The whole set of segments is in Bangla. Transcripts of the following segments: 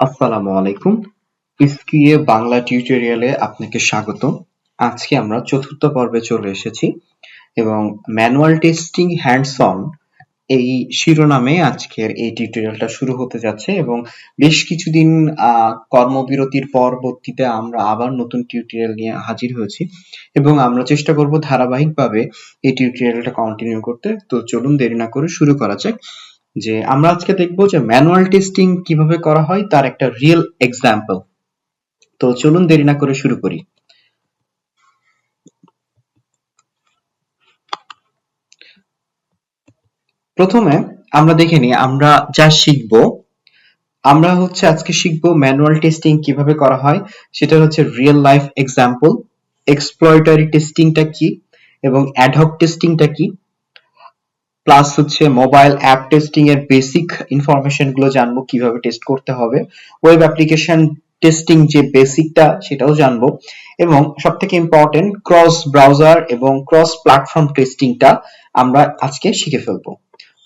আসসালামু আলাইকুম। ইসকিয়ে বাংলা টিউটোরিয়ালে আপনাকে স্বাগত। আজকে আমরা চতুর্থ পর্বে চলে এসেছি এবং ম্যানুয়াল টেস্টিং হ্যান্ডস অন এই শিরোনামে আজকের এই টিউটোরিয়ালটা শুরু হতে যাচ্ছে এবং বেশ কিছুদিন কর্মবিরতির পরবর্তীতে আমরা আবার নতুন টিউটোরিয়াল নিয়ে হাজির হয়েছি এবং আমরা চেষ্টা করব ধারাবাহিকভাবে এই টিউটোরিয়ালটা কন্টিনিউ করতে। তো চলুন দেরি না করে শুরু করা যাক। যে আমরা আজকে দেখব যে ম্যানুয়াল টেস্টিং কীভাবে করা হয়, তার একটা রিয়েল এক্সাম্পল তো চলুন দেরি না করে শুরু করি। প্রথমে আমরা দেখে নিই, আমরা যা শিখব। আমরা হচ্ছে আজকে শিখব ম্যানুয়াল টেস্টিং কীভাবে করা হয়, সেটা হচ্ছে রিয়েল লাইফ এক্সাম্পল এক্সপ্লয়টারি টেস্টিংটা কি, এবং অ্যাডহক টেস্টিংটা কি। প্লাস হচ্ছে মোবাইল অ্যাপ টেস্টিং এর বেসিক ইনফরমেশনগুলো জানব, কীভাবে টেস্ট করতে হবে। ওয়েব অ্যাপ্লিকেশন টেস্টিং যে বেসিকটা সেটাও জানব। এবং সব থেকে ইম্পর্টেন্ট ক্রস ব্রাউজার এবং ক্রস প্ল্যাটফর্ম টেস্টিংটা আমরা আজকে শিখে ফেলব।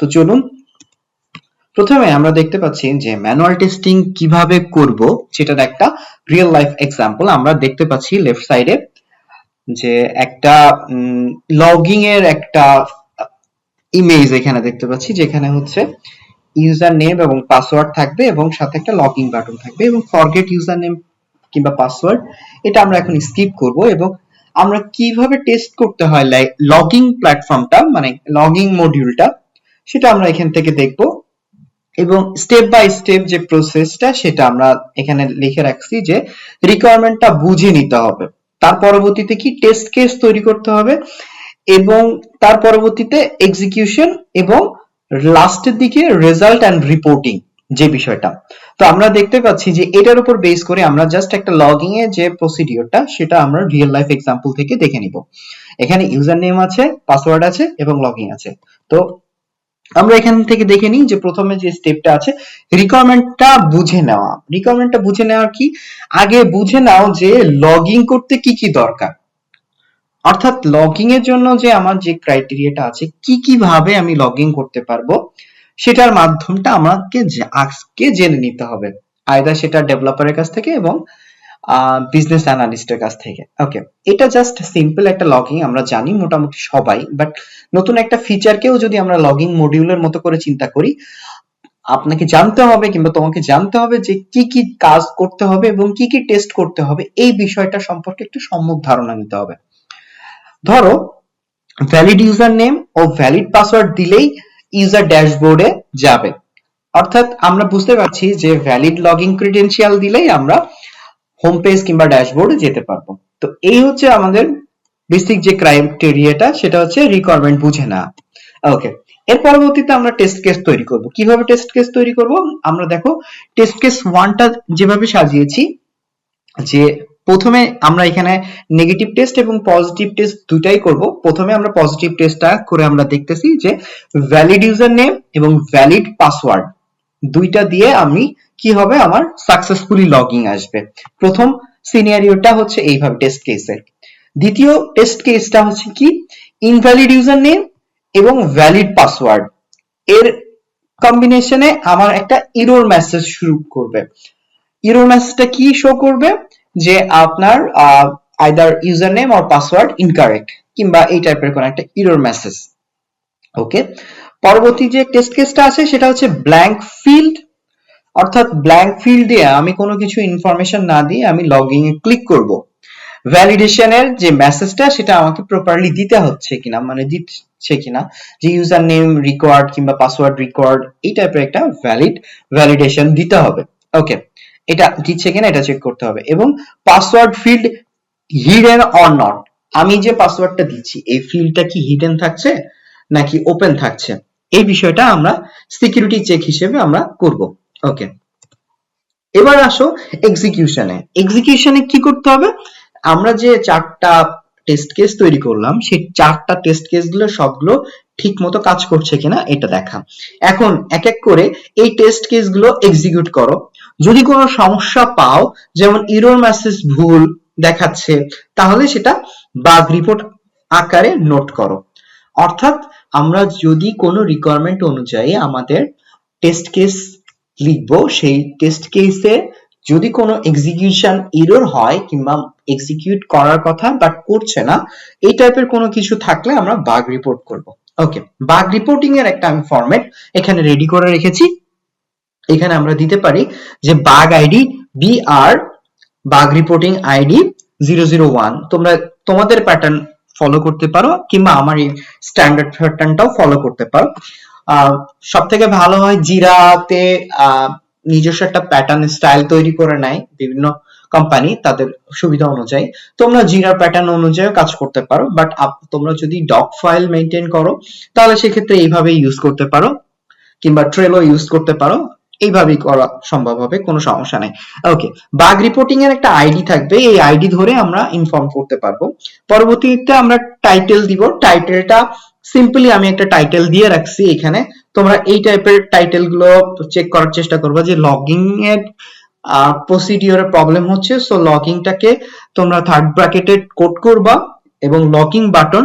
তো চলুন, প্রথমে আমরা দেখতে পাচ্ছি যে ম্যানুয়াল টেস্টিং কীভাবে করব, সেটার একটা রিয়েল লাইফ এক্সাম্পল আমরা দেখতে পাচ্ছি লেফট সাইডে যে একটা লগিং এর একটা ইমেজ এখানে দেখতে পাচ্ছি, যেখানে হচ্ছে ইউজার নেম এবং পাসওয়ার্ড থাকবে এবং সাথে একটা লগইন বাটন থাকবে এবং ফরগেট ইউজার নেম কিংবা পাসওয়ার্ড এটা আমরা এখন স্কিপ করব এবং আমরা কীভাবে টেস্ট করতে হয় লগইন প্ল্যাটফর্মটা মানে লগইন মডিউলটা সেটা আমরা এখান থেকে দেখব এবং স্টেপ বাই স্টেপ যে প্রসেসটা সেটা আমরা এখানে লিখে রাখছি যে রিকোয়ারমেন্টটা বুঝে নিতে হবে। তার পরবর্তীতে কি টেস্ট কেস তৈরি করতে হবে? এবং তার পরবর্তীতে এক্সিকিউশন এবং লাস্টের দিকে রেজাল্ট অ্যান্ড রিপোর্টিং যে বিষয়টা। তো আমরা দেখতে পাচ্ছি যে এটার উপর বেস করে আমরা জাস্ট একটা লগইন এ যে প্রসিডিওরটা সেটা আমরা রিয়েল লাইফ এক্সাম্পল থেকে দেখে নিব। এখানে ইউজার নেম আছে পাসওয়ার্ড আছে এবং লগইন আছে। তো আমরা এখান থেকে দেখে নিই যে প্রথমে যে স্টেপটা আছে রিকোয়ারমেন্টটা বুঝে নেওয়া। রিকোয়ারমেন্টটা বুঝে নেওয়ার কি? আগে বুঝে নাও যে লগইন করতে কি কি দরকার। অর্থাৎ লগইং এর জন্য যে আমার যে ক্রাইটেরিয়াটা আছে, কি কি ভাবে আমি লগইন করতে পারব, সেটার মাধ্যমটা আমাকে আজকে জেনে নিতে হবে। আয়দা সেটা ডেভেলপারের কাছ থেকে এবং বিজনেস অ্যানালিস্টের কাছ থেকে। ওকে এটা জাস্ট সিম্পল একটা লগইন আমরা জানি মোটামুটি সবাই বাট নতুন একটা ফিচারকেও যদি আমরা লগইন মডিউলের মতো করে চিন্তা করি, আপনাকে জানতে হবে কিংবা তোমাকে জানতে হবে যে কি কি কাজ করতে হবে এবং কি কি টেস্ট করতে হবে, এই বিষয়টা সম্পর্কে একটু সম্যক ধারণা নিতে হবে। ধরো ভ্যালিড ইউজার নেম ও ভ্যালিড পাসওয়ার্ড দিলেই ইউজার ড্যাশবোর্ডে যাবে। অর্থাৎ আমরা বুঝতে পারছি যে ভ্যালিড লগইন ক্রিডেন্সিয়াল দিলেই আমরা হোম পেজ কিংবা ড্যাশবোর্ডে যেতে পারব। তো এই হচ্ছে আমাদের বেসিক যে ক্রাইটেরিয়াটা সেটা হচ্ছে রিকোয়ারমেন্ট বুঝে না। ওকে এর পরবর্তীতে আমরা টেস্ট কেস তৈরি করব। কীভাবে টেস্ট কেস তৈরি করব? আমরা দেখো টেস্ট কেস ওয়ানটা যেভাবে সাজিয়েছি, যে প্রথমে আমরা এখানে নেগেটিভ টেস্ট এবং পজিটিভ টেস্ট দুটাই করব। প্রথমে আমরা পজিটিভ টেস্টটা করে আমরা দেখতেছি যে ভ্যালিড ইউজার নেম এবং ভ্যালিড পাসওয়ার্ড দুইটা দিয়ে আমি কি হবে? আমার সাকসেসফুলি লগইন আসবে। প্রথম সিনারিওটা হচ্ছে এইভাবে টেস্ট কেসের দ্বিতীয় টেস্ট কেসটা হচ্ছে কি? ইনভ্যালিড ইউজার নেম এবং ভ্যালিড পাসওয়ার্ড এর কম্বিনেশনে আমার একটা ইরোর মেসেজ শুরু করবে। ইরোর মেসেজটা কি শো করবে? যে আপনার either user name or password incorrect কিংবা এই টাইপের কোন একটা ইরর মেসেজ ওকে পরবর্তী যে টেস্ট কেসটা আছে, সেটা হচ্ছে ব্ল্যাঙ্ক ফিল্ড অর্থাৎ ব্ল্যাঙ্ক ফিল্ড দিয়ে আমি কোনো কিছু ইনফরমেশন না দিয়ে আমি লগইন এ ক্লিক করব। ভ্যালিডেশনের যে মেসেজটা সেটা আমাকে প্রপারলি দিতে হচ্ছে কিনা মানে দিচ্ছে কিনা, যে ইউজার নেম রিকোয়ার্ড কিংবা পাসওয়ার্ড রিকোয়ার্ড এই টাইপের একটা ভ্যালিড ভ্যালিডেশন দিতে হবে। ওকে এটা দিচ্ছে কিনা এটা চেক করতে হবে। এবং password field hidden or not আমি যে পাসওয়ার্ডটা দিচ্ছি এই ফিল্ডটা কি হিডেন থাকছে নাকি ওপেন থাকছে? এই বিষয়টা আমরা সিকিউরিটি চেক হিসেবে আমরা করব। ওকে এবার আসো এক্সিকিউশনে এক্সিকিউশনে কি করতে হবে? আমরা যে চারটা টেস্ট কেস তৈরি করলাম, সেই চারটা টেস্ট কেসগুলো সবগুলো ঠিক মতো কাজ করছে কিনা এটা দেখা। এখন এক এক করে এই টেস্ট কেসগুলো এক্সিকিউট করো। যদি কোনো সমস্যা পাও, যেমন ইরোর মেসেজ ভুল দেখাচ্ছে, তাহলে সেটা বাগ রিপোর্ট আকারে নোট করো। অর্থাৎ আমরা যদি কোনো রিকোয়ারমেন্ট অনুযায়ী আমাদের টেস্ট কেস লিখব, সেই টেস্ট কেসে যদি কোনো এক্সিকিউশন এরর হয় কিংবা এক্সিকিউট করার কথা বাট করছে না, এই টাইপের কোনো কিছু থাকলে আমরা বাগ রিপোর্ট করব। ওকে বাগ রিপোর্টিং এর একটা আমি ফরম্যাট এখানে রেডি করে রেখেছি। এখানে আমরা দিতে পারি যে bug ID BR bug reporting ID zero zero one. তোমরা তোমাদের প্যাটার্ন ফলো করতে পারো কিংবা আমার এই স্ট্যান্ডার্ড প্যাটার্নটাও ফলো করতে পারো। সব থেকে ভালো হয় জিরাতে নিজস্ব একটা প্যাটার্ন স্টাইল তৈরি করে নেয় বিভিন্ন কোম্পানি তাদের সুবিধা অনুযায়ী। তোমরা জিরা প্যাটার্ন অনুযায়ী কাজ করতে পারো বাট তোমরা যদি ডক ফাইল মেনটেন করো, তাহলে সেক্ষেত্রে এইভাবে ইউজ করতে পারো, কিংবা ট্রেলও ইউজ করতে পারো। এইভাবেই করা সম্ভব হবে, কোনো সমস্যা নেই। ওকে বাগ রিপোর্টিং এর একটা আইডি থাকবে, এই আইডি ধরে আমরা ইনফর্ম করতে পারব। পরবর্তীতে আমরা টাইটেল দিব টাইটেলটা সিম্পলি আমি একটা টাইটেল দিয়ে রাখছি এখানে। তোমরা এই টাইপের টাইটেলগুলো চেক করার চেষ্টা করবা যে লগইন এর প্রসিডিওরে প্রবলেম হচ্ছে সো লগইনটাকে তোমরা থার্ড ব্র্যাকেটে কোড করবা এবং login button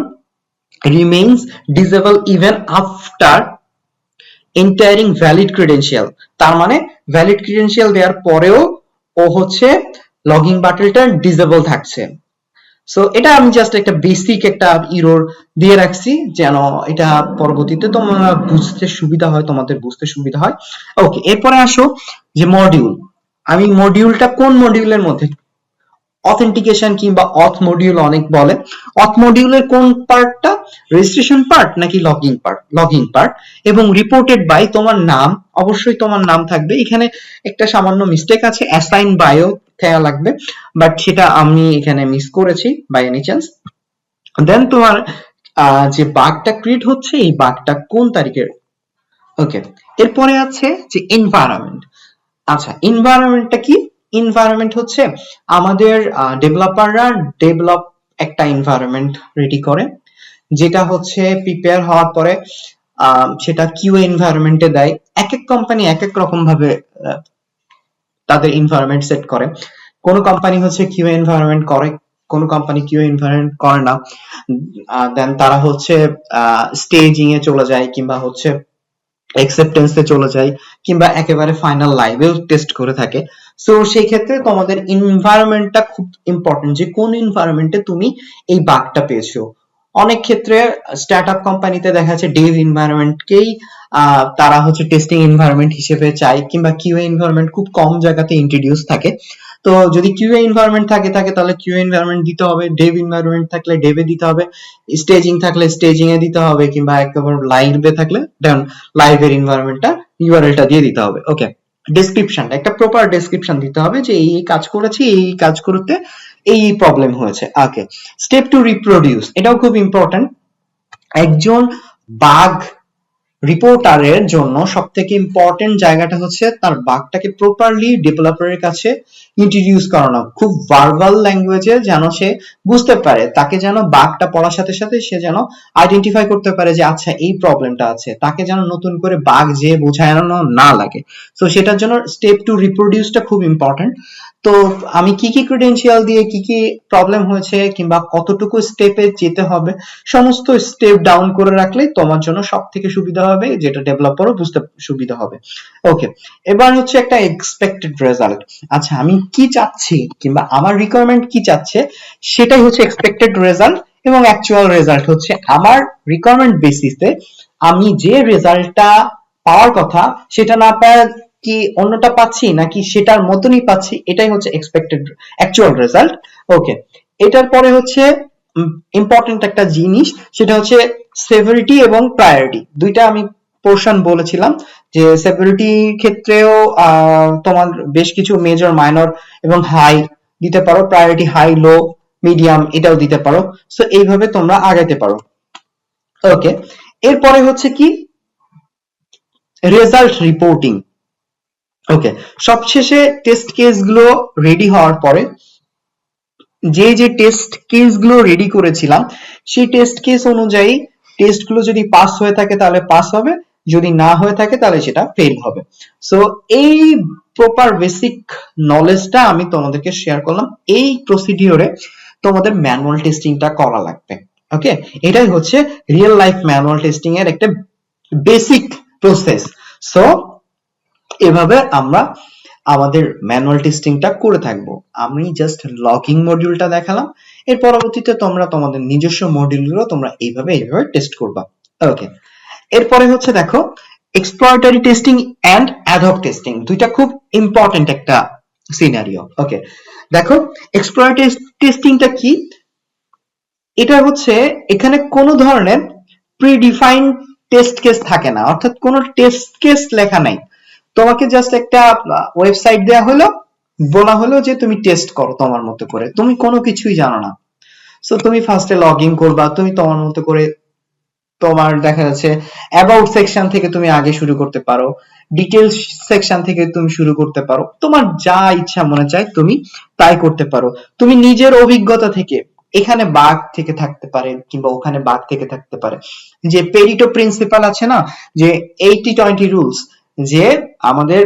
remains disable even after entering valid credential তার মানে ভ্যালিড ক্রেডেনশিয়াল দেওয়ার পরেও ও হচ্ছে লগইন বাটনটা ডিসেবল থাকছে। সো এটা আমি জাস্ট একটা বেসিক একটা ইরোর দিয়ে রাখছি, যেন এটা পরবর্তীতে তোমরা বুঝতে সুবিধা হয়, তোমাদের বুঝতে সুবিধা হয়। ওকে এরপরে আসো যে মডিউল আমি মডিউলটা কোন মডিউলের মধ্যে অথেন্টিকেশন কিংবা অথ মডিউল অনেক বলে। অথ মডিউলের কোন পার্টটা রেজিস্ট্রেশন পার্ট নাকি লগইন পার্ট লগইন পার্ট এবং রিপোর্টেড বাই তোমার নাম, অবশ্যই তোমার নাম থাকবে। এখানে একটা সামান্য মিস্টেক আছে অ্যাসাইন বায়ো খেয়া লাগবে। বাট সেটা আমি এখানে মিস করেছি বাই এনি চান্স দেন তোমার যে বাগটা ক্রিয়েট হচ্ছে, এই বাগটা কোন তারিখের? ওকে এরপরে আছে যে এনভায়রনমেন্ট আচ্ছা এনভায়রনমেন্টটা কি? এনভায়রনমেন্ট হচ্ছে আমাদের ডেভেলপাররা ডেভেলপ একটা এনভায়রনমেন্ট রেডি করে, যেটা হচ্ছে প্রিপেয়ার হওয়ার পরে সেটা কিউ এনভায়রনমেন্টে দেয়। এক এক কোম্পানি এক এক রকম ভাবে তাদের এনভায়রনমেন্ট সেট করে। কোন কোম্পানি হচ্ছে কিউ এনভায়রনমেন্ট করে, কোন কোম্পানি কিউ এনভায়রনমেন্ট করে না। দেন তারা হচ্ছে স্টেজিং এ চলে যায় কিংবা হচ্ছে অ্যাকসেপ্টেন্সে চলে যায় কিংবা একেবারে ফাইনাল লাইভেও টেস্ট করে থাকে। সো সেই ক্ষেত্রে তোমাদের এনভায়রনমেন্টটা খুব ইম্পর্টেন্ট যে কোন এনভায়রনমেন্টে তুমি এই বাগটা পেয়েছ। অনেক ক্ষেত্রে স্টার্টআপ কোম্পানিতে দেখা যাচ্ছে ডেভ এনভায়রনমেন্টকেই তারা হচ্ছে টেস্টিং এনভায়রনমেন্ট হিসেবে চায় কিংবা কিউ এনভায়রনমেন্ট খুব কম জায়গাতে ইন্ট্রোডিউস থাকে। তো যদি কিউএ এনভায়রনমেন্ট থাকে থাকে, তাহলে কিউ এনভায়রনমেন্ট দিতে হবে। ডেভ এনভায়রনমেন্ট থাকলে ডেভে দিতে হবে। স্টেজিং থাকলে স্টেজিং এ দিতে হবে, কিংবা একেবারে লাইভে থাকলে দেন লাইভের এনভায়রনমেন্টটা ইউআরএলটা দিয়ে দিতে হবে। ওকে ডেসক্রিপশনটা একটা প্রপার ডেসক্রিপশন দিতে হবে যে এই কাজ করেছি, এই কাজ করতে এই প্রবলেম হয়েছে। ওকে স্টেপ টু রিপ্রোডিউস এটাও খুব ইম্পর্টেন্ট একজন বাগ রিপোর্টারের জন্য সব থেকে ইম্পর্টেন্ট জায়গাটা হচ্ছে তার বাঘটাকে প্রপারলি ডেভেলপারের কাছে ইন্ট্রোডিউস করানো। খুব ভার্বাল ল্যাঙ্গুয়েজে যেন সে বুঝতে পারে, তাকে যেন বাঘটা পড়ার সাথে সাথে সে যেন আইডেন্টিফাই করতে পারে যে আচ্ছা এই প্রবলেমটা আছে। তাকে যেন নতুন করে বাঘ যে বোঝানো না লাগে। তো সেটার জন্য স্টেপ টু রিপ্রোডিউসটা খুব ইম্পর্টেন্ট তো আমি কি কি ক্রেডেনশিয়াল দিয়ে কি কি প্রবলেম হয়েছে কিংবা কতটুকু স্টেপে যেতে হবে, সমস্ত স্টেপ ডাউন করে রাখলে তোমার জন্য সব থেকে সুবিধা হবে, যেটা ডেভেলপারও বুঝতে সুবিধা হবে। ওকে এবার হচ্ছে একটা এক্সপেক্টেড রেজাল্ট আচ্ছা আমি কি চাচ্ছি কিংবা আমার রিকোয়ারমেন্ট কি চাচ্ছে, সেটাই হচ্ছে এক্সপেক্টেড রেজাল্ট এবং অ্যাকচুয়াল রেজাল্ট হচ্ছে আমার রিকোয়ারমেন্ট বেসিসে আমি যে রেজাল্টটা পাওয়ার কথা, সেটা না পাওয়ার কি অন্যটা পাচ্ছি নাকি সেটার মতনই পাচ্ছি, এটাই হচ্ছে এক্সপেক্টেড অ্যাকচুয়াল রেজাল্ট ওকে এটার পরে হচ্ছে ইম্পর্টেন্ট একটা জিনিস, সেটা হচ্ছে সেভারিটি এবং প্রায়োরিটি দুইটা আমি পোর্শন বলেছিলাম, যে সেভারিটি ক্ষেত্রেও তোমার বেশ কিছু মেজর মাইনর এবং হাই দিতে পারো প্রায়োরিটি হাই লো মিডিয়াম এটাও দিতে পারো। সো এইভাবে তোমরা আগাইতে পারো। ওকে এরপরে হচ্ছে কি? রেজাল্ট রিপোর্টিং ওকে সবশেষে টেস্ট কেসগুলো রেডি হওয়ার পরে, যে যে টেস্ট কেসগুলো রেডি করেছিলাম, সেই টেস্ট কেস অনুযায়ী টেস্টগুলো যদি পাস হয়ে থাকে তাহলে পাস হবে, যদি না হয়ে থাকে তাহলে সেটা ফেল হবে। সো এই প্রপার বেসিক নলেজটা আমি তোমাদেরকে শেয়ার করলাম, এই প্রসিডিওরে তোমাদের ম্যানুয়াল টেস্টিংটা করা লাগবে। ওকে এটাই হচ্ছে রিয়েল লাইফ ম্যানুয়াল টেস্টিং এর একটা বেসিক প্রসেস সো এভাবে আমরা আমাদের ম্যানুয়াল টেস্টিংটা করে থাকব। আমি জাস্ট লগিং মডিউলটা দেখালাম। এর পরবর্তীতে তোমরা তোমাদের নিজস্ব মডিউলগুলো তোমরা এইভাবে এইভাবে টেস্ট করবা। ওকে এরপরে হচ্ছে দেখো exploratory testing and ad hoc testing দুইটা খুব ইম্পর্টেন্ট একটা সিনারিও ওকে দেখো এক্সপ্লয়টারি টেস্টিংটা কি? এটা হচ্ছে এখানে কোনো ধরনের প্রিডিফাইন্ড টেস্ট কেস থাকে না। অর্থাৎ কোনো টেস্ট কেস লেখা নাই। তোমাকে জাস্ট একটা ওয়েবসাইট দেয়া হলো, বলা হলো যে তুমি টেস্ট করো তোমার মতো করে। তুমি কোনো কিছুই জানো না। সো তুমি ফার্স্টে লগ ইন করবা, তুমি তোমার মতো করে তোমার দেখা যাচ্ছে অ্যাবাউট সেকশন থেকে তুমি আগে শুরু করতে পারো ডিটেলস সেকশন থেকে তুমি শুরু করতে পারো। তোমার যা ইচ্ছা মনে চায় তুমি তাই করতে পারো। তুমি নিজের অভিজ্ঞতা থেকে এখানে বাঘ থেকে থাকতে পারে কিংবা ওখানে বাঘ থেকে থাকতে পারে। যে পেরিটো প্রিন্সিপাল আছে না, যে এইটি টোয়েন্টি রুলস যে আমাদের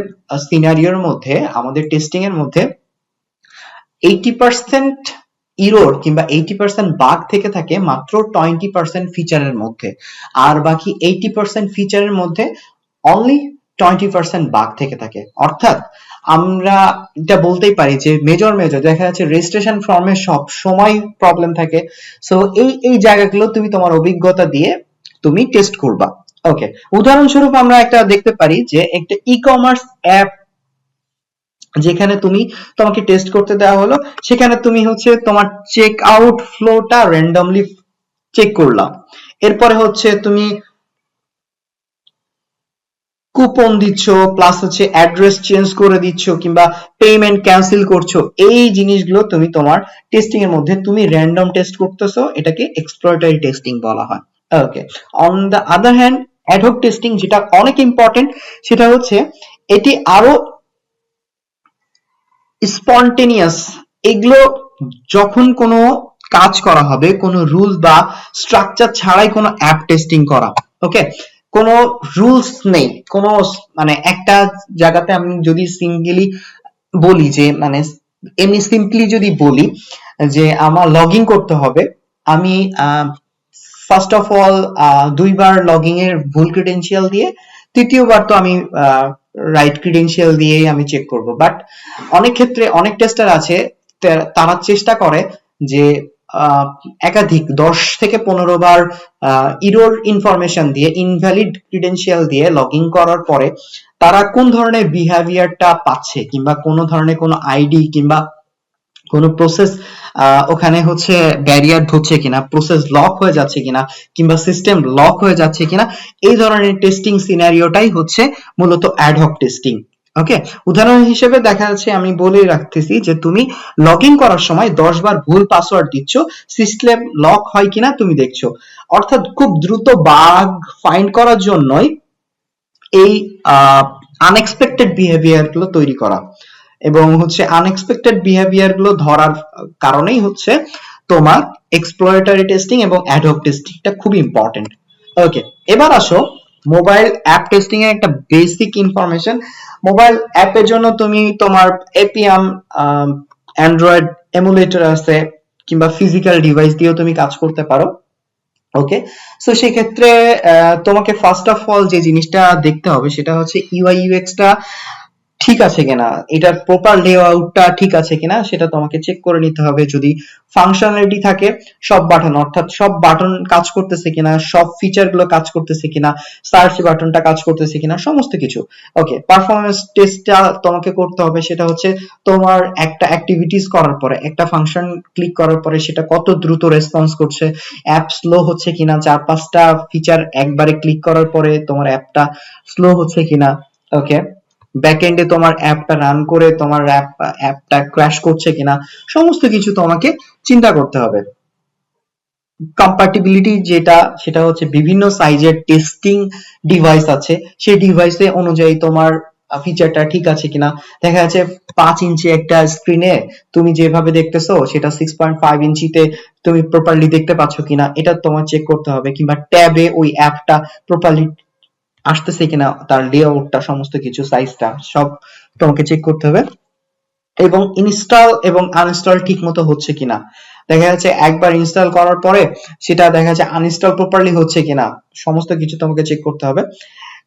সিনারিওর মধ্যে, আমাদের টেস্টিং এর মধ্যে এইটি পার্সেন্ট ইরোর কিংবা এইটি পার্সেন্ট বাগ থেকে থাকে মাত্র টোয়েন্টি পার্সেন্ট ফিচারের মধ্যে। আর বাকি এইটি পার্সেন্ট ফিচারের মধ্যে অনলি টোয়েন্টি পার্সেন্ট বাগ থেকে থাকে। অর্থাৎ আমরা এটা বলতেই পারি যে মেজর মেজর দেখা যাচ্ছে রেজিস্ট্রেশন ফর্মে সব সময় প্রবলেম থাকে। সো এই এই জায়গাগুলো তুমি তোমার অভিজ্ঞতা দিয়ে তুমি টেস্ট করবা। ওকে উদাহরণস্বরূপ আমরা একটা দেখতে পারি যে একটা ই কমার্স অ্যাপ যেখানে তুমি, তোমাকে টেস্ট করতে দেওয়া হলো, সেখানে তুমি হচ্ছে তোমার চেক আউট ফ্লোটা র্যান্ডমলি চেক করলাম। এরপরে হচ্ছে তুমি কুপন দিচ্ছ প্লাস হচ্ছে অ্যাড্রেস চেঞ্জ করে দিচ্ছ, কিংবা পেমেন্ট ক্যান্সেল করছ, এই জিনিসগুলো তুমি তোমার টেস্টিং এর মধ্যে তুমি র্যান্ডম টেস্ট করতেছো, এটাকে এক্সপ্লয়টারি টেস্টিং বলা হয়। Okay on the other hand ad hoc testing যেটা অনেক ইম্পর্টেন্ট সেটা হচ্ছে এটি আরও স্পন্টেনিয়াস এগুলো যখন কোনো কাজ করা হবে, কোনো রুল বা স্ট্রাকচার ছাড়াই কোনো অ্যাপ টেস্টিং করা ওকে কোনো রুলস নেই, কোনো মানে একটা জায়গাতে আমি যদি সিঙ্গেলি বলি যে মানে এমনি সিম্পলি যদি বলি যে আমার লগ করতে হবে, আমি ফার্স্ট অফ অল দুইবার লগইং এর ভুল ক্রিডেন্সিয়াল দিয়ে, তৃতীয়বার তো আমি রাইট ক্রিডেন্সিয়াল দিয়েই আমি চেক করব। বাট অনেক ক্ষেত্রে অনেক টেস্টার আছে তারা চেষ্টা করে যে একাধিক দশ থেকে পনেরো বার ইরোর ইনফরমেশন দিয়ে ইনভ্যালিড ক্রিডেন্সিয়াল দিয়ে লগ করার পরে তারা কোন ধরনের বিহেভিয়ারটা পাচ্ছে কিংবা কোন ধরনের কোনো আইডি কিংবা কোনো প্রসেস ওখানে হচ্ছে ব্যারিয়ার ধরছে কিনা প্রসেস লক হয়ে যাচ্ছে কিনা, কিংবা সিস্টেম লক হয়ে যাচ্ছে কিনা, এই ধরনের টেস্টিং সিনারিওটাই হচ্ছে মূলত অ্যাডহক টেস্টিং ওকে উদাহরণ হিসেবে দেখা যাচ্ছে, আমি বলে রাখতেছি যে তুমি লগ ইন করার সময় দশ বার ভুল পাসওয়ার্ড দিচ্ছ সিস্টেম লক হয় কিনা তুমি দেখছ। অর্থাৎ খুব দ্রুত বাগ ফাইন্ড করার জন্যই এই আনএক্সপেক্টেড বিহেভিয়ারগুলো তৈরি করা। এবং হচ্ছে আনএক্সপেক্টেড বিহেভিয়ারগুলো ধরার কারণেই হচ্ছে তোমার এক্সপ্লরেটরি টেস্টিং এবং অ্যাডহক টেস্টিংটা খুব ইম্পর্টেন্ট ওকে এবার আসো মোবাইল অ্যাপ টেস্টিং এর একটা বেসিক ইনফরমেশন মোবাইল অ্যাপের জন্য তুমি তোমার এপিএম অ্যান্ড্রয়েড এমুলেটর আছে কিংবা ফিজিক্যাল ডিভাইস দিয়েও তুমি কাজ করতে পারো। ওকে সো সেক্ষেত্রে তোমাকে ফার্স্ট অফ অল যে জিনিসটা দেখতে হবে সেটা হচ্ছে ইউআই ইউএক্সটা ঠিক আছে কিনা, এটার প্রপার লেআউটটা ঠিক আছে কিনা, সেটা তোমাকে চেক করে নিতে হবে যদি ফাংশনালিটি থাকে, সব বাটন অর্থাৎ সব বাটন কাজ করতেছে কিনা, সব ফিচারগুলো কাজ করতেছে কিনা সার্চ বাটনটা কাজ করতেছে কিনা, সমস্ত কিছু। ওকে পারফরমেন্স টেস্টটা তোমাকে করতে হবে, সেটা হচ্ছে তোমার একটা অ্যাক্টিভিটিস করার পরে, একটা ফাংশন ক্লিক করার পরে সেটা কত দ্রুত রেসপন্স করছে অ্যাপ স্লো হচ্ছে কিনা চার পাঁচটা ফিচার একবারে ক্লিক করার পরে তোমার অ্যাপটা স্লো হচ্ছে কিনা ওকে ব্যাকএন্ডে তোমার অ্যাপটা রান করে, তোমার অ্যাপ অ্যাপটা ক্র্যাশ করছে কিনা, সমস্ত কিছু তোমাকে চিন্তা করতে হবে। কম্পাটিবিলিটি যেটা, সেটা হচ্ছে বিভিন্ন সাইজের টেস্টিং ডিভাইস আছে। সেই ডিভাইসে অনুযায়ী তোমার ফিচারটা ঠিক আছে কিনা। দেখা যাচ্ছে পাঁচ ইঞ্চি একটা স্ক্রিনে তুমি যেভাবে দেখতেছো, সেটা সিক্স পয়েন্ট ফাইভ ইঞ্চিতে তুমি প্রপারলি দেখতে পাচ্ছ কিনা, এটা তোমার চেক করতে হবে। কিংবা ট্যাবে ওই অ্যাপটা প্রপারলি আসতেছে কিনা, তার লেআউটটা সমস্ত কিছু সাইজটা সব তোমাকে চেক করতে হবে। এবং ইনস্টল এবং আনইনস্টল ঠিক মতো হচ্ছে কিনা। দেখা যাচ্ছে একবার ইনস্টল করার পরে সেটা দেখা যাচ্ছে আনইনস্টল প্রপারলি হচ্ছে কিনা। সমস্ত কিছু তোমাকে চেক করতে হবে।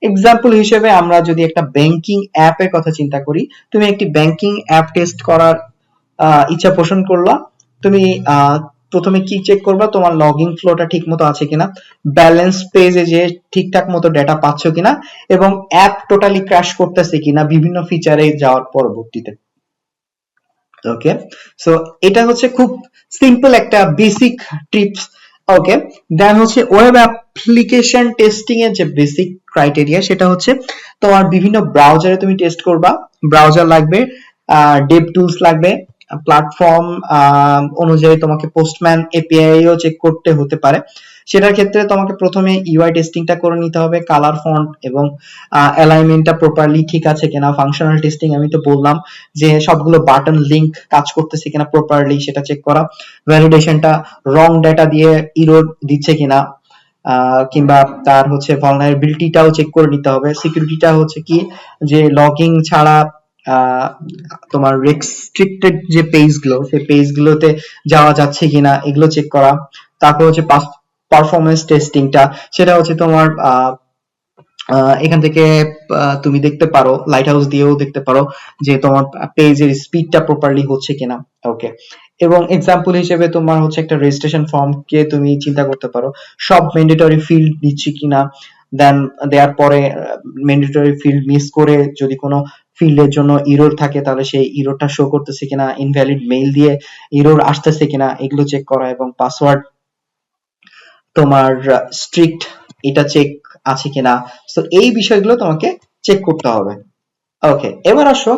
এক্সাম্পল হিসেবে আমরা যদি একটা ব্যাংকিং অ্যাপের কথা চিন্তা করি, তুমি একটি ব্যাংকিং অ্যাপ টেস্ট করার ইচ্ছা পোষণ করলা। তুমি প্রথমে কি চেক করবা? তোমার লগইন ফ্লোটা ঠিক মতো আছে কিনা? ব্যালেন্স পেজে যে ঠিকঠাক মতো ডেটা পাচ্ছ কিনা? এবং অ্যাপ টোটালি ক্র্যাশ করতেছে কিনা? বিভিন্ন ফিচারে যাওয়ার পরবর্তীতে। ওকে সো এটা হচ্ছে খুব সিম্পল একটা বেসিক টিপস ওকে দেন হচ্ছে ওয়েব অ্যাপ্লিকেশন টেস্টিং এর যে বেসিক ক্রাইটেরিয়া সেটা হচ্ছে তোমার বিভিন্ন ব্রাউজারে তুমি টেস্ট করবা। ব্রাউজার লাগবে ডেভ টুলস লাগবে প্ল্যাটফর্ম অনুযায়ী তোমাকে পোস্টম্যান এপিআই ও চেক করতে হতে পারে। সেটার ক্ষেত্রে তোমাকে প্রথমে ইউআই টেস্টিংটা করে নিতে হবে কালার ফন্ট এবং অ্যালাইনমেন্টটা প্রপারলি ঠিক আছে কিনা ফাংশনাল টেস্টিং আমি তো বললাম যে সবগুলো বাটন লিংক কাজ করতেছে কিনা প্রপারলি সেটা চেক করা। ভ্যালিডেশনটা রং ডেটা দিয়ে ইরোর দিচ্ছে কিনা কিংবা তার হচ্ছে ভালনারেবিলিটিটাও চেক করে নিতে হবে। সিকিউরিটিটা হচ্ছে কি? যে লগইন ছাড়া তোমার রেস্ট্রিক্টেড যে পেজগুলো, সেই পেজ গুলোতে যাওয়া যাচ্ছে কিনা, এগুলো চেক করা। তারপর হচ্ছে পারফরমেন্স টেস্টিংটা সেটা হচ্ছে তোমার এখান থেকে তুমি দেখতে পারো লাইট হাউস দিয়েও দেখতে পারো যে তোমার পেজের স্পিডটা প্রপারলি হচ্ছে কিনা। ওকে এবং এক্সাম্পল হিসেবে তোমার হচ্ছে একটা রেজিস্ট্রেশন ফর্ম কে তুমি চিন্তা করতে পারো, সব ম্যান্ডেটরি ফিল্ড দিচ্ছি কিনা দেন দেওয়ার পরে ম্যান্ডেটরি ফিল্ড মিস করে যদি কোনো ফিল্ডের জন্য ইরোর থাকে, তাহলে সেই ইরোরটা শো করতেছে কিনা ইনভ্যালিড মেইল দিয়ে ইরোর আসতেছে কিনা, এগুলো চেক করা এবং পাসওয়ার্ড তোমার স্ট্রিক্ট এটা চেক আছে কিনা। তো এই বিষয়গুলো তোমাকে চেক করতে হবে। ওকে এবার আসো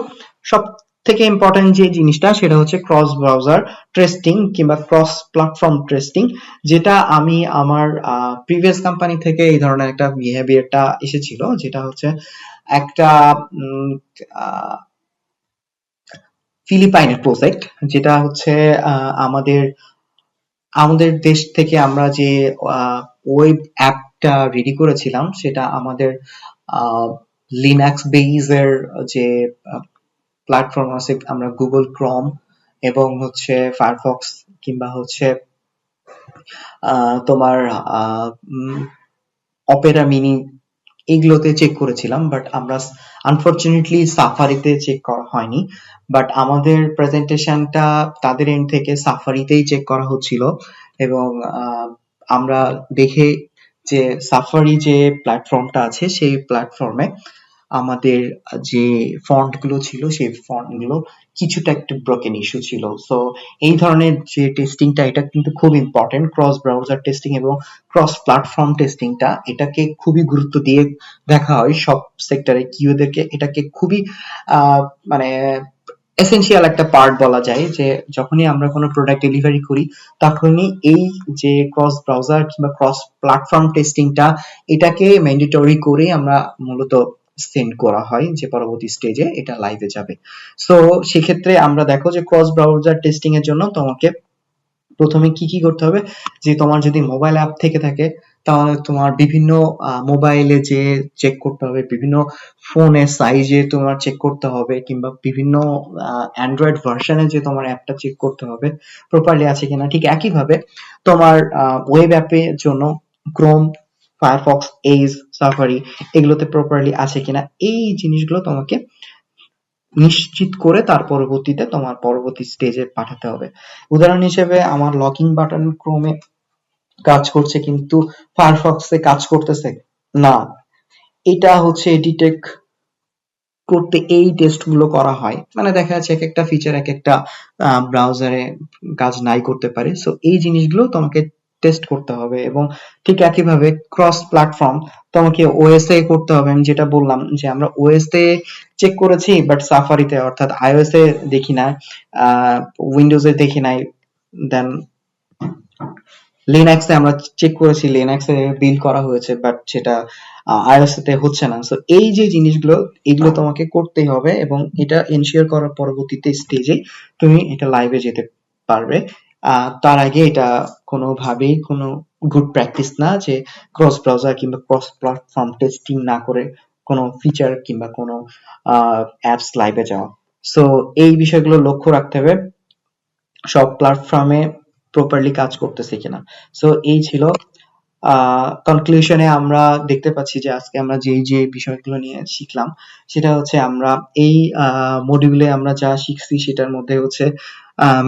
সব থেকে ইম্পর্টেন্ট যে জিনিসটা সেটা হচ্ছে ক্রস ব্রাউজার টেস্টিং কিংবা ক্রস প্ল্যাটফর্ম টেস্টিং যেটা আমি আমার প্রিভিয়াস কোম্পানি থেকে এই ধরনের একটা বিহেভিয়ারটা এসেছিল, যেটা হচ্ছে একটা ফিলিপাইনের প্রজেক্ট যেটা হচ্ছে আমাদের আমাদের দেশ থেকে আমরা যে ওয়েব অ্যাপটা রেডি করেছিলাম, সেটা আমাদের লিনাক্স বেইজের যে প্ল্যাটফর্ম আছে, আমরা গুগল ক্রম এবং হচ্ছে ফায়ারফক্স কিংবা হচ্ছে তোমার অপেরা মিনি এগুলোতে চেক করেছিলাম বাট আমরা আনফরচুনেটলি সাফারিতে চেক করা হয়নি। বাট আমাদের প্রেজেন্টেশনটা তাদের এন্ড থেকে সাফারিতেই চেক করা হচ্ছিল এবং আমরা দেখে যে সাফারি যে প্ল্যাটফর্মটা আছে, সেই প্ল্যাটফর্মে আমাদের যে ফন্টগুলো ছিল, সেই ফন্টগুলো কিছুটা একটু ব্রোকেন ইস্যু ছিল। সো এই ধরনের যে টেস্টিংটা এটা কিন্তু খুব ইম্পর্টেন্ট ক্রস ব্রাউজার টেস্টিং এবং ক্রস প্ল্যাটফর্ম টেস্টিংটা এটাকে খুবই গুরুত্ব দিয়ে দেখা হয় সব সেক্টরে কিউদেরকে এটাকে খুবই মানে এসেন্সিয়াল একটা পার্ট বলা যায় যে, যখনই আমরা কোনো প্রোডাক্ট ডেলিভারি করি, তখনই এই যে ক্রস ব্রাউজার কিংবা ক্রস প্ল্যাটফর্ম টেস্টিংটা এটাকে ম্যান্ডেটরি করে আমরা মূলত সেন্ড করা হয় যে পরবর্তী স্টেজে এটা লাইভে যাবে। সো সেক্ষেত্রে আমরা দেখো যে ক্রস ব্রাউজার টেস্টিং এর জন্য তোমাকে প্রথমে কি কি করতে হবে? যে তোমার যদি মোবাইল অ্যাপ থেকে থাকে, তাহলে তোমার বিভিন্ন মোবাইলে যে চেক করতে হবে, বিভিন্ন ফোনের সাইজে তোমার চেক করতে হবে, কিংবা বিভিন্ন অ্যান্ড্রয়েড ভার্সনে যে তোমার অ্যাপটা চেক করতে হবে প্রপারলি আছে কিনা, ঠিক একইভাবে তোমার ওয়েব অ্যাপের জন্য ক্রোম ফায়ারফক্স এইজ সাফারি এগুলোতে প্রপারলি আছে কিনা, এই জিনিসগুলো তোমাকে নিশ্চিত করে তার পরবর্তীতে তোমার পরবর্তী স্টেজে পাঠাতে হবে। উদাহরণ হিসেবে আমার লকিং বাটন ক্রোমে কাজ করছে কিন্তু ফায়ারফক্সে কাজ করতেছে না। এটা হচ্ছে ডিটেক্ট করতে এই টেস্টগুলো করা হয়। মানে দেখা যাচ্ছে এক একটা ফিচার এক একটা ব্রাউজারে কাজ নাই করতে পারে। সো এই জিনিসগুলো তোমাকে টেস্ট করতে হবে এবং ঠিক একইভাবে ক্রস প্ল্যাটফর্ম তোমাকে ওএস এ করতে হবে। আমি যেটা বললাম যে আমরা ওএস এ চেক করেছি বাট সাফারিতে অর্থাৎ আইওএস এ দেখি না উইন্ডোজে দেখি নাই দেন লিনাক্সে আমরা চেক করেছি লিনাক্সে বিল করা হয়েছে বাট সেটা আইওএস তে হচ্ছে না। সো এই যে জিনিসগুলো, এগুলো তোমাকে করতেই হবে এবং এটা এনশিওর করার পরবর্তীতে স্টেজে তুমি এটা লাইভে যেতে পারবে। তার আগে এটা কোনোভাবেই কোনো গুড প্র্যাকটিস না যে ক্রস ব্রাউজার কিংবা ক্রস প্ল্যাটফর্ম টেস্টিং না করে কোনো ফিচার কিংবা কোনো অ্যাপস লাইভে যাওয়া। সো এই বিষয়গুলো লক্ষ্য রাখতে হবে, সব প্ল্যাটফর্মে প্রপারলি কাজ করতেছে কিনা। সো এই ছিল কনক্লুশনে আমরা দেখতে পাচ্ছি যে আজকে আমরা যে যে বিষয়গুলো নিয়ে শিখলাম, সেটা হচ্ছে আমরা এই মডিউলে আমরা যা শিখছি সেটার মধ্যে হচ্ছে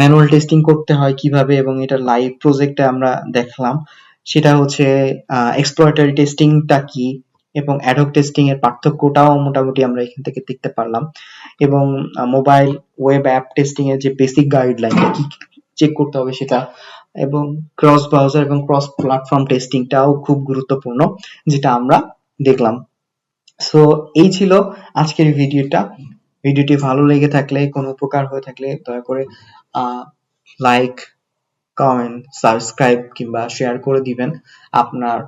ম্যানুয়াল টেস্টিং করতে হয় কীভাবে এবং এটা লাইভ প্রজেক্টে আমরা দেখলাম। সেটা হচ্ছে এক্সপ্লয়টারি টেস্টিংটা কি এবং অ্যাডহক টেস্টিং এর পার্থক্যটাও মোটামুটি আমরা এখান থেকে দেখতে পারলাম এবং মোবাইল ওয়েব অ্যাপ টেস্টিং এর যে বেসিক গাইডলাইন কি চেক করতে হবে সেটা এবং ক্রস ব্রাউজার এবং ক্রস প্ল্যাটফর্ম টেস্টিংটাও খুব গুরুত্বপূর্ণ যেটা আমরা দেখলাম। সো এই ছিল আজকের ভিডিওটা ভিডিওটি ভালো লেগে থাকলে, কোনো উপকার হয়ে থাকলে দয়া করে লাইক কমেন্ট সাবস্ক্রাইব কিংবা শেয়ার করে দিবেন। আপনার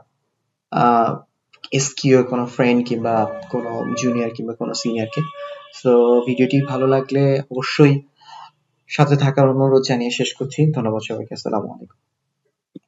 এসকিও কোনো ফ্রেন্ড কিংবা কোনো জুনিয়র কিংবা কোনো সিনিয়রকে সো ভিডিওটি ভালো লাগলে অবশ্যই সাথে থাকার অনুরোধ জানিয়ে শেষ করছি। ধন্যবাদ সবাইকে। আসসালামু আলাইকুম।